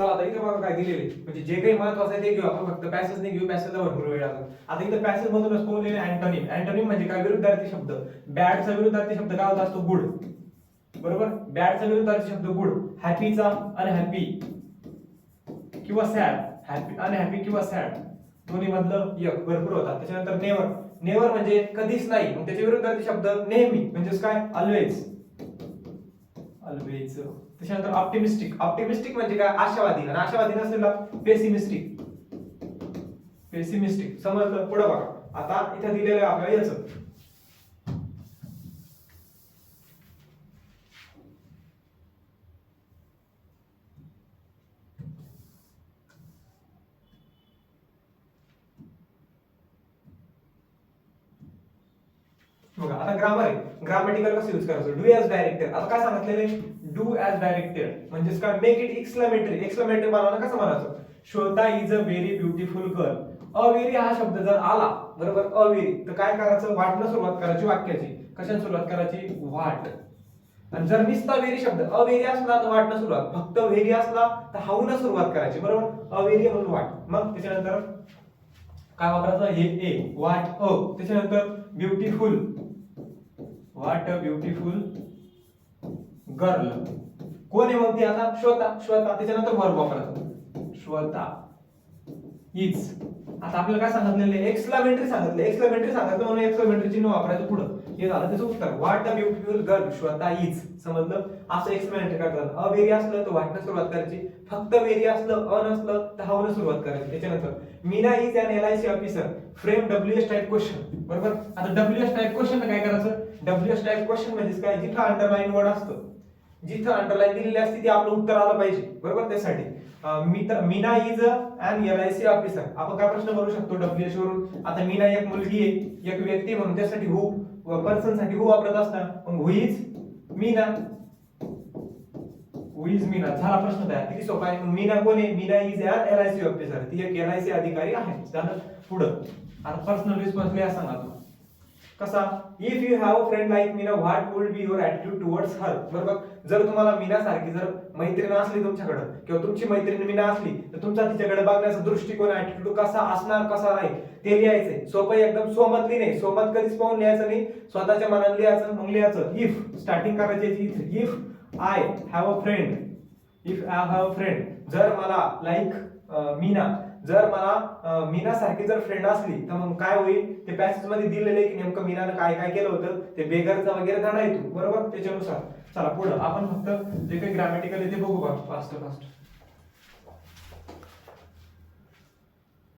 चला आता इथे बघा काय दिलेले म्हणजे जे काही महत्वाचं आहे ते घेऊ आपण फक्त. पॅसेज नाही घेऊ पॅसेजला भरपूर वेळ लागतो आता इथे पॅसेज मधूनच कोण लिहिले अँटोनिम अँटोनिम म्हणजे काय? विरुद्धार्थी शब्द. बॅडचा विरुद्धार्थी शब्द काय होता? असतो गुड. बरोबर? बॅडचा विरुद्धार्थी शब्द गुड. हॅपीचा अनहॅपी किंवा सॅड हॅपी अनहॅपी किंवा सॅड दोन्ही मधलं एक. भरपूर होता. त्याच्यानंतर नेवर नेवर म्हणजे कधीच नाही. मग त्याच्या विरुद्धार्थी शब्द नेहमी. म्हणजेच काय? ऑलवेज ऑलवेज त्याच्यानंतर ऑप्टिमिस्टिक ऑप्टिमिस्टिक म्हणजे काय? आशावादी. आणि आशावादी नसलेला पेसिमिस्टिक पेसिमिस्टिक समजलं? पुढे बघा. आता इथे दिलेलं आहे आपल्याला याचं. बघा आता ग्रामर आहे. ग्रामॅटिकल कसं यूज करायचं? डू ॲज डायरेक्टेड आता काय सांगितलेलं आहे? डू ॲज डायरेक्टेड म्हणजेच काय? मेक इट एक्सक्लामेटरी एक्सक्लामेटरी बनवणं कसं म्हणायचं? Shweta is a very beautiful girl a very हा शब्द जर आला बरोबर? अवेरी. तर काय करायचं? वाटणं सुरुवात करायची वाक्याची. कशाने सुरुवात करायची? वाट. आणि जर निस्ता वेरी शब्द अवेरी असला तर वाटणं सुरुवात. फक्त वेरी असला तर हाऊन सुरुवात करायची बरोबर? अवेरी म्हणून वाट. मग त्याच्यानंतर काय वापरायचं? हे ए. What a. त्याच्यानंतर ब्युटिफुल वाट अ ब्युटिफुल गर्ल कोण आहे मग ती आता? श्वेता. श्वेता. त्याच्यानंतर वर्ब वापरा. श्वेता. इज आता आपल्याला काय सांगितलेलं आहे? एक्सक्लामेटरी सांगितलं. एक्सक्लामेटरी सांगितलं म्हणून एक्सक्लामेटरी चिन्ह वापरायचं पुढं. हे झालं त्याचं उत्तर. What a beautiful girl Shweta is समजलं? असं एक्सक्लामेटरी करतात अ वेरी असलं तर वाटणं सुरुवात करायची. फक्त वेरी असलं अन असलं तर हावनं सुरुवात करायची. त्याच्यानंतर Meena is an L I C officer frame W S type question बरोबर? आता डब्ल्यू एस टाईप क्वेश्चन काय करायचं? डब्ल्यू एस टाईप क्वेश्चन म्हणजे काय जिथं अंडरलाईन वर्ड असतं जिथं अंडरलाईन दिलेली असते ती आपलं उत्तर आलं पाहिजे. बरोबर? त्यासाठी. मी- Meena is an L I C officer आपण काय प्रश्न करू शकतो डब्ल्यू एस वरून? आता मीना एक मुलगी आहे एक व्यक्ती म्हणून त्यासाठी हु पर्सनसाठी हु वापरत असणार? मग who is Meena? Who is Meena? झाला प्रश्न तयार. किती सोपा आहे? मीना कोण आहे? Meena is an L I C officer ती एक एल आय सी अधिकारी आहे. झालं. पुढं. आता पर्सनल रिस्पॉन्स लिहा सांगा तुम्ही कसा? If you have friend like Meena what would be your attitude towards her बरोबर? जर तुम्हाला मीना सारखी जर मैत्रीण असली तुमच्याकडे किंवा तुमची मैत्रीण मीना असली तर तुमचा तिच्याकडे बघण्याचा दृष्टिकोन ऍटिट्यूड कसा असणार कसा नाही ते लिहायचंय. सोपं एकदम सोमतली नाही. सोमत कधीच पाहून लिहायचं नाही. स्वतःच्या मनात लिहायचं मग लिहायचं. इफ स्टार्टिंग करायची if I have a friend if I have a friend जर मला लाईक मीना जर मला मीना सारखी जर फ्रेंड असली तर मग काय होईल? ते पॅसेजमध्ये दिलेलं आहे की नेमकं मीनानं काय काय केलं होतं? ते बेगरचा वगैरे धडा येतो बरोबर? त्याच्यानुसार. चला पुढं. आपण फक्त जे काही ग्रॅमॅटिकल आहे ते बघू फास्ट फास्ट